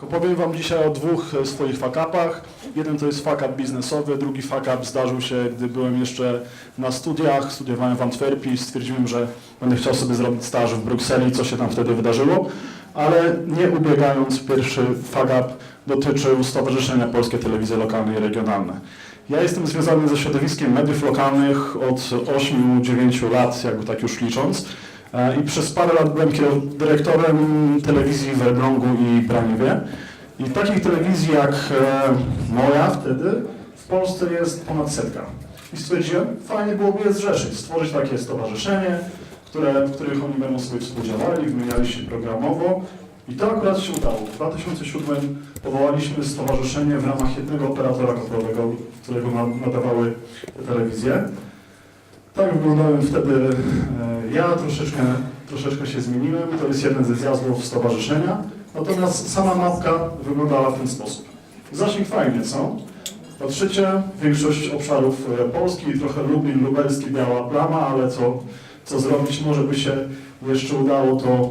Powiem Wam dzisiaj o dwóch e, swoich fuck-upach. Jeden to jest fuck-up biznesowy, drugi fuck-up zdarzył się, gdy byłem jeszcze na studiach. Studiowałem w Antwerpii i stwierdziłem, że będę chciał sobie zrobić staż w Brukseli, co się tam wtedy wydarzyło. Ale nie ubiegając, pierwszy fuck-up dotyczył Stowarzyszenia Polskie Telewizje Lokalne i Regionalne. Ja jestem związany ze środowiskiem mediów lokalnych od 8-9 lat, jakby tak już licząc. E, I przez parę lat byłem dyrektorem telewizji w Elblągu i Braniewie. I takich telewizji jak e, moja wtedy w Polsce jest ponad setka. I stwierdziłem, fajnie byłoby je zrzeszyć, stworzyć takie stowarzyszenie, które, w których oni będą sobie współdziałali, wymieniali się programowo. I to akurat się udało. W 2007 powołaliśmy stowarzyszenie w ramach jednego operatora kablowego, którego na- nadawały te telewizje. Tak wyglądałem wtedy e, ja, troszeczkę, troszeczkę się zmieniłem, to jest jeden ze zjazdów stowarzyszenia, natomiast sama mapka wyglądała w ten sposób. Zasięg fajnie, co? Patrzycie, większość obszarów e, Polski, trochę Lublin, Lubelski, Biała Plama, ale co, co zrobić, może by się jeszcze udało to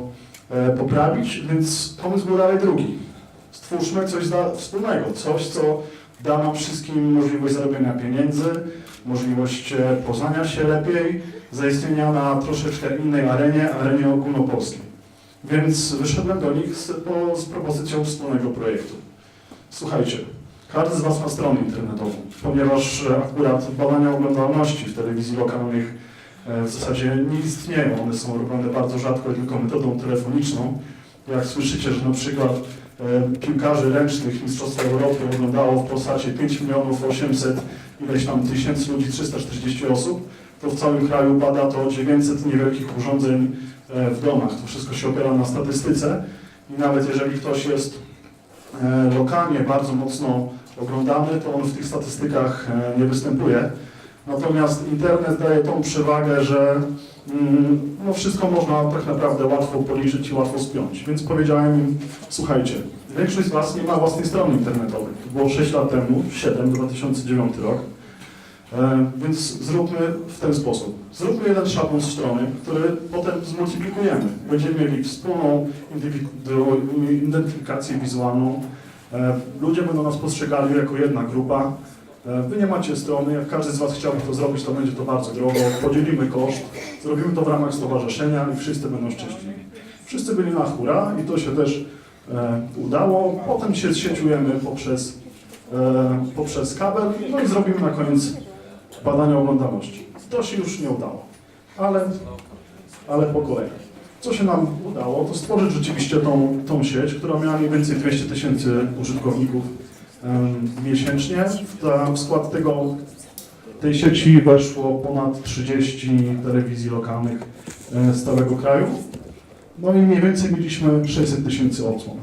e, poprawić, więc pomysł był dalej drugi. Stwórzmy coś wspólnego, coś, co da nam wszystkim możliwość zarobienia pieniędzy, możliwość e, poznania się lepiej, zaistnienia na troszeczkę innej arenie, arenie ogólnopolskiej. Więc wyszedłem do nich z, po, z propozycją wspólnego projektu. Słuchajcie, każdy z Was ma stronę internetową, ponieważ e, akurat badania oglądalności w telewizji lokalnych e, w zasadzie nie istnieją. One są robione bardzo rzadko tylko metodą telefoniczną. Jak słyszycie, że na przykład piłkarzy ręcznych Mistrzostwa Europy oglądało w Polsacie 5 milionów 800 ileś tam tysięcy ludzi, 340 osób, to w całym kraju bada to 900 niewielkich urządzeń e, w domach. To wszystko się opiera na statystyce i nawet jeżeli ktoś jest e, lokalnie bardzo mocno oglądany, to on w tych statystykach e, nie występuje. Natomiast internet daje tą przewagę, że no wszystko można tak naprawdę łatwo policzyć i łatwo spiąć. Więc powiedziałem im, słuchajcie, większość z Was nie ma własnej strony internetowej. To było 6 lat temu, 7, 2009 rok. E, więc zróbmy w ten sposób. Zróbmy jeden szablon strony, który potem zmultiplikujemy. Będziemy mieli wspólną identyfikację wizualną. E, ludzie będą nas postrzegali jako jedna grupa. E, wy nie macie strony, jak każdy z Was chciałby to zrobić, to będzie to bardzo drogo. Podzielimy koszt, zrobimy to w ramach stowarzyszenia i wszyscy będą szczęśliwi. Wszyscy byli na hura i to się też e, udało. Potem się sieciujemy poprzez, e, poprzez kabel, no i zrobimy na koniec badania oglądalności. To się już nie udało, ale, ale po kolei. Co się nam udało, to stworzyć rzeczywiście tą, tą sieć, która miała mniej więcej 200 tysięcy użytkowników miesięcznie. W skład tego, tej sieci weszło ponad 30 telewizji lokalnych e, z całego kraju. No i mniej więcej mieliśmy 600 tysięcy odsłon.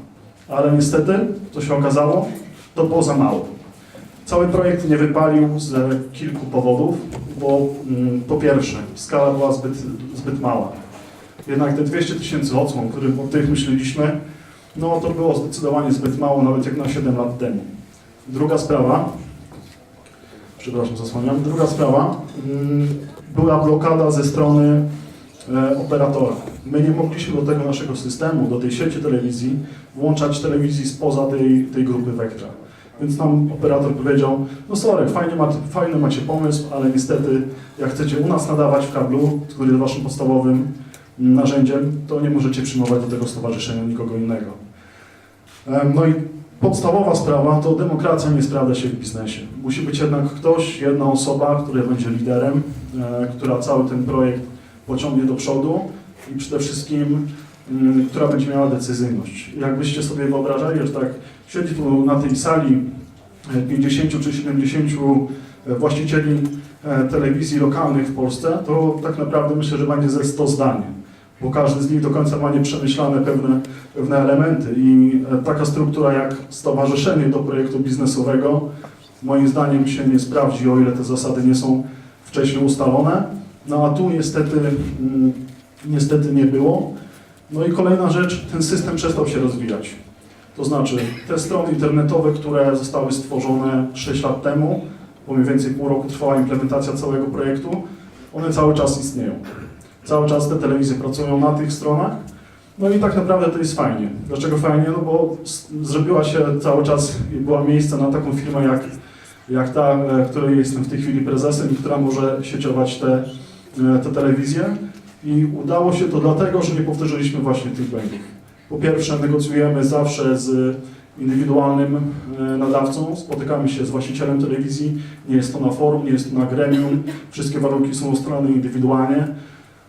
Ale niestety, co się okazało, to było za mało. Cały projekt nie wypalił z kilku powodów, bo mm, po pierwsze, skala była zbyt, zbyt mała. Jednak te 200 tysięcy odsłon, o których myśleliśmy, no to było zdecydowanie zbyt mało, nawet jak na 7 lat temu. Druga sprawa, przepraszam, zasłaniam, druga sprawa, mm, była blokada ze strony e, operatora. My nie mogliśmy do tego naszego systemu, do tej sieci telewizji włączać telewizji spoza tej, tej grupy Vectra. Więc nam operator powiedział, no sorry, fajnie macie, fajny macie pomysł, ale niestety jak chcecie u nas nadawać w kablu, który jest waszym podstawowym mm, narzędziem, to nie możecie przyjmować do tego stowarzyszenia nikogo innego. Em, No i podstawowa sprawa to demokracja nie sprawdza się w biznesie. Musi być jednak ktoś, jedna osoba, która będzie liderem, e, która cały ten projekt pociągnie do przodu i przede wszystkim, mm, która będzie miała decyzyjność. Jakbyście sobie wyobrażali, że tak siedzi tu na tej sali e, 50 czy 70 właścicieli e, telewizji lokalnych w Polsce, to tak naprawdę myślę, że będzie ze 100 zdań, bo każdy z nich do końca ma nieprzemyślane pewne, pewne elementy i e, taka struktura jak stowarzyszenie do projektu biznesowego moim zdaniem się nie sprawdzi, o ile te zasady nie są wcześniej ustalone. No a tu niestety, mm, niestety nie było. No i kolejna rzecz, ten system przestał się rozwijać. To znaczy, te strony internetowe, które zostały stworzone 6 lat temu, bo mniej więcej pół roku trwała implementacja całego projektu, one cały czas istnieją. Cały czas te telewizje pracują na tych stronach, No i tak naprawdę to jest fajnie. Dlaczego fajnie? No bo zrobiła się cały czas i była miejsce na taką firmę jak, jak ta, e, której jestem w tej chwili prezesem i która może sieciować te, e, te telewizje. I udało się to dlatego, że nie powtórzyliśmy właśnie tych błędów. Po pierwsze, negocjujemy zawsze z indywidualnym e, nadawcą, spotykamy się z właścicielem telewizji, nie jest to na forum, nie jest to na gremium, wszystkie warunki są ustalone indywidualnie.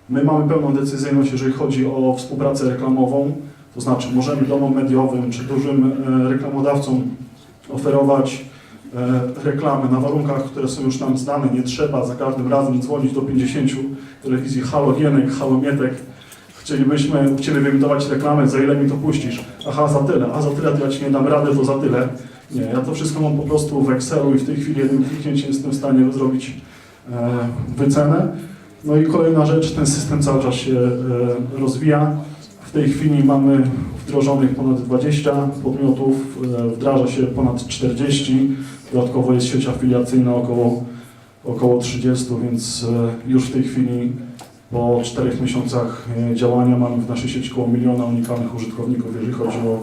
My mamy pełną decyzyjność, jeżeli chodzi o współpracę reklamową, to znaczy możemy domom mediowym czy dużym e, reklamodawcom oferować e, reklamy na warunkach, które są już nam znane. Nie trzeba za każdym razem dzwonić do 50 telewizji halogienek, halomietek. Chcielibyśmy u Ciebie wyemitować reklamę, za ile mi to puścisz? Aha, za tyle, a za tyle to ja Ci nie dam rady, to za tyle. Nie, ja to wszystko mam po prostu w Excelu i w tej chwili jednym kliknięciem jestem w stanie zrobić e, wycenę. No i kolejna rzecz, ten system cały czas się e, rozwija. W tej chwili mamy wdrożonych ponad 20 podmiotów, e, wdraża się ponad 40, dodatkowo jest sieć afiliacyjna około, około 30, więc e, już w tej chwili po czterech miesiącach działania mamy w naszej sieci około miliona unikalnych użytkowników, jeżeli chodzi o,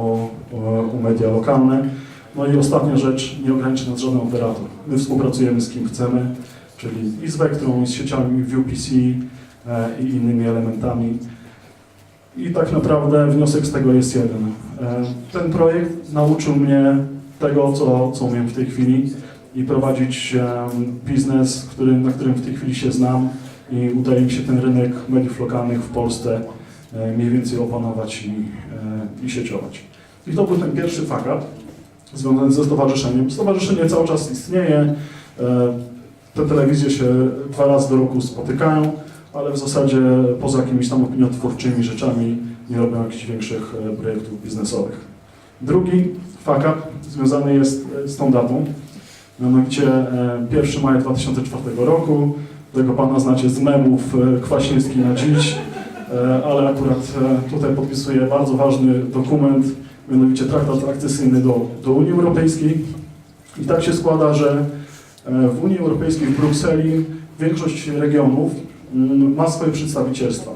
o, o media lokalne. No i ostatnia rzecz, nie ogranicza nas żaden operator. My współpracujemy z kim chcemy, czyli i z Vectrum, i z sieciami VPC e, i innymi elementami. I tak naprawdę wniosek z tego jest jeden. E, ten projekt nauczył mnie tego, co, co umiem w tej chwili i prowadzić e, biznes, który, na którym w tej chwili się znam i udaje mi się ten rynek mediów lokalnych w Polsce mniej więcej opanować i, i sieciować. I to był ten pierwszy fakat związany ze stowarzyszeniem. Stowarzyszenie cały czas istnieje. Te telewizje się dwa razy do roku spotykają, ale w zasadzie poza jakimiś tam opiniotwórczymi rzeczami nie robią jakichś większych e, projektów biznesowych. Drugi fakat związany jest e, z tą datą, mianowicie e, 1 maja 2004 roku. Tego pana znacie z memów e, Kwaśniewski na dziś, ale akurat tutaj podpisuję bardzo ważny dokument, mianowicie traktat akcesyjny do, do Unii Europejskiej. I tak się składa, że w Unii Europejskiej, w Brukseli, większość regionów mm, ma swoje przedstawicielstwa.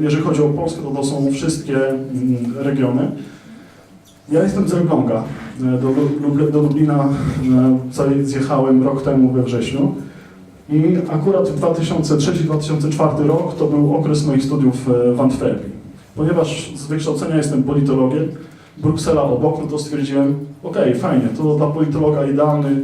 Jeżeli chodzi o Polskę, to to są wszystkie mm, regiony. Ja jestem z Elbląga. E, Do, do Lublina e, zjechałem rok temu we wrześniu. I akurat 2003-2004 rok to był okres moich studiów e, w Antwerpii. Ponieważ z wykształcenia jestem politologiem, Bruksela obok, no to stwierdziłem, okej, fajnie, to dla politologa idealny,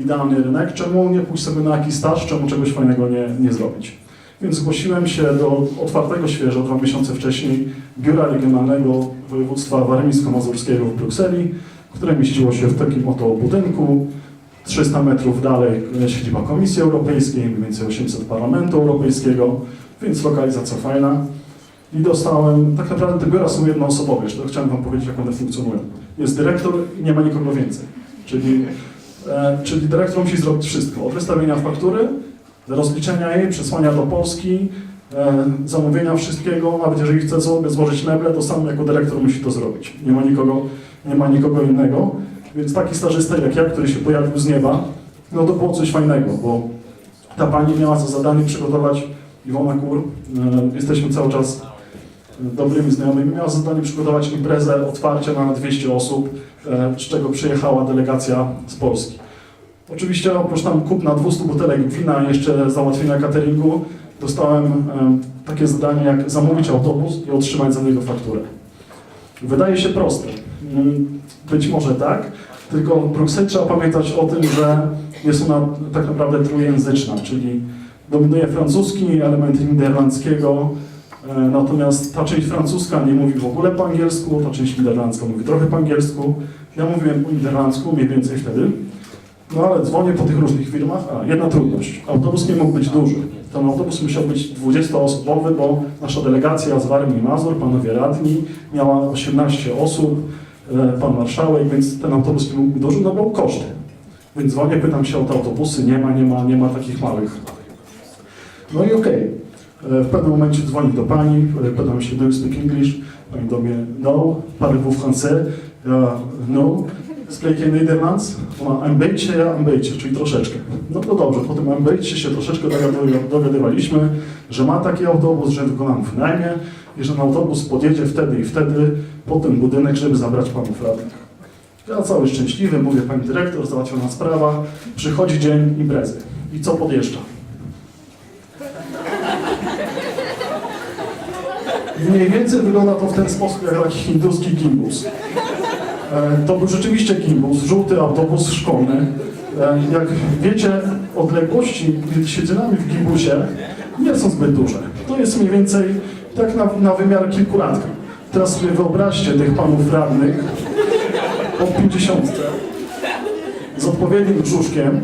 idealny rynek, czemu nie pójść sobie na jakiś staż, czemu czegoś fajnego nie, nie zrobić. Więc zgłosiłem się do otwartego świeżo, dwa miesiące wcześniej, Biura Regionalnego Województwa Warmińsko-Mazurskiego w Brukseli, które mieściło się w takim oto budynku. 300 metrów dalej e, siedziba Komisji Europejskiej, mniej więcej 800 Parlamentu Europejskiego, więc lokalizacja fajna. I dostałem, tak naprawdę te biura są jednoosobowe, jeszcze chciałem Wam powiedzieć, jak one funkcjonują. Jest dyrektor i nie ma nikogo więcej. Czyli, czyli dyrektor musi zrobić wszystko, od wystawienia faktury, rozliczenia jej, przesłania do Polski, e, zamówienia wszystkiego, nawet jeżeli chce sobie złożyć meble, to sam jako dyrektor musi to zrobić. Nie ma nikogo, nie ma nikogo innego. Więc taki stażysta jak ja, który się pojawił z nieba, no to było coś fajnego, bo ta pani miała za zadanie przygotować, Iwona Kur, e, jesteśmy cały czas dobrymi znajomymi, miała za zadanie przygotować imprezę otwarcia na 200 osób, e, z czego przyjechała delegacja z Polski. Oczywiście oprócz tam kupna 200 butelek wina, jeszcze załatwienia cateringu, dostałem takie zadanie jak zamówić autobus i otrzymać za niego fakturę. Wydaje się proste. Mm, Być może tak, tylko w Brukseli trzeba pamiętać o tym, że jest ona tak naprawdę trójjęzyczna, czyli dominuje francuski, element niderlandzkiego, e, natomiast ta część francuska nie mówi w ogóle po angielsku, ta część niderlandzka mówi trochę po angielsku. Ja mówiłem po niderlandzku mniej więcej wtedy, no ale dzwonię po tych różnych firmach, a jedna trudność, autobus nie mógł być duży. Ten autobus musiał być 20-osobowy, bo nasza delegacja z Warmii i Mazur, panowie radni, miała 18 osób, e, pan marszałek, więc ten autobus nie mógł być duży, no bo koszty. Więc dzwonię, pytam się o te autobusy, nie ma, nie ma, nie ma takich małych. No i okej. E, W pewnym momencie dzwoni do pani, e, pytam się, do you speak English? Pani do mnie, no, parlez-vous français? Ja, no. Spreek Nederlands? Ona, beetje, ja, beetje, czyli troszeczkę. No to dobrze, po tym beetje się troszeczkę dogadywaliśmy, że ma taki autobus, że go nam wynajmie i że ten autobus podjedzie wtedy i wtedy po ten budynek, żeby zabrać panów radnych. Ja cały szczęśliwy, mówię, pani dyrektor, załatwiona sprawa, przychodzi dzień imprezy. I co podjeżdża? Mniej więcej wygląda to w ten sposób, jak taki hinduski gimbus. E, To był rzeczywiście gimbus, żółty autobus szkolny. E, Jak wiecie, odległości między siedzeniami w gimbusie nie są zbyt duże. To jest mniej więcej tak na, na wymiar kilkulatka. Teraz sobie wyobraźcie tych panów radnych po 50 z odpowiednim brzuszkiem,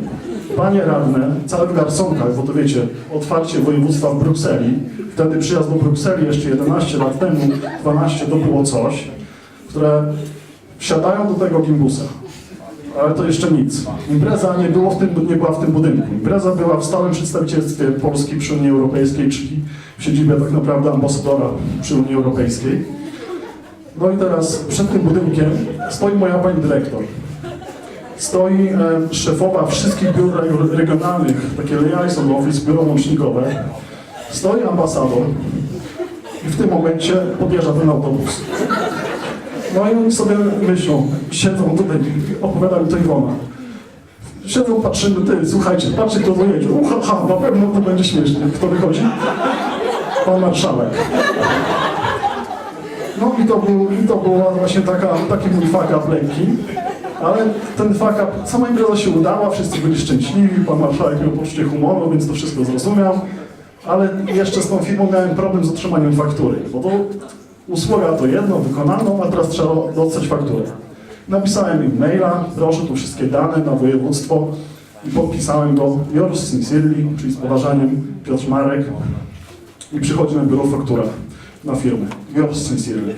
panie radne, całe w garsonkach, bo to wiecie, otwarcie województwa w Brukseli, wtedy przyjazd do Brukseli jeszcze 11 lat temu, 12 to było coś, które wsiadają do tego gimbusa. Ale to jeszcze nic. Impreza nie, było w tym, nie była w tym budynku. Impreza była w stałym przedstawicielstwie Polski przy Unii Europejskiej, czyli w siedzibie tak naprawdę ambasadora przy Unii Europejskiej. No i teraz przed tym budynkiem stoi moja pani dyrektor. Stoi e, szefowa wszystkich biur re- regionalnych, takie liaison office, biuro łącznikowe. Stoi ambasador i w tym momencie podjeżdża ten autobus. No i oni sobie myślą, siedzą tutaj, opowiada mi to Iwona. Siedzą, patrzymy, ty, słuchajcie, patrzcie kto dojedzie. Uha, ha, na pewno to będzie śmiesznie. Kto wychodzi? Pan marszałek. No i to, był, i to była właśnie taka, taki mój fuck up. Ale ten fuck up, sama impreza się udała, wszyscy byli szczęśliwi, pan marszałek miał poczucie humoru, więc to wszystko zrozumiał. Ale jeszcze z tą firmą miałem problem z otrzymaniem faktury, bo to usługa to jedno, wykonaną, a teraz trzeba dostać fakturę. Napisałem im maila, proszę tu wszystkie dane na województwo i podpisałem go yours sincerely, czyli z poważaniem Piotr Marek i przychodzi na biuro faktura na firmę. Yours sincerely.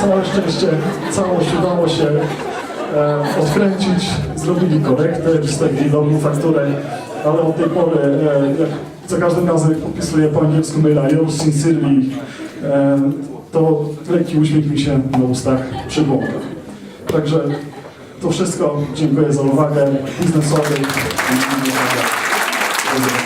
Całe szczęście, całość udało się e, odkręcić, zrobili korektę, wstawili dobrą fakturę, ale od tej pory, e, jak za każdym razem podpisuję po angielsku maila yours sincerely, to lekki uśmiech mi się na ustach przybłąka. Także to wszystko. Dziękuję za uwagę biznesowej. Dziękuję.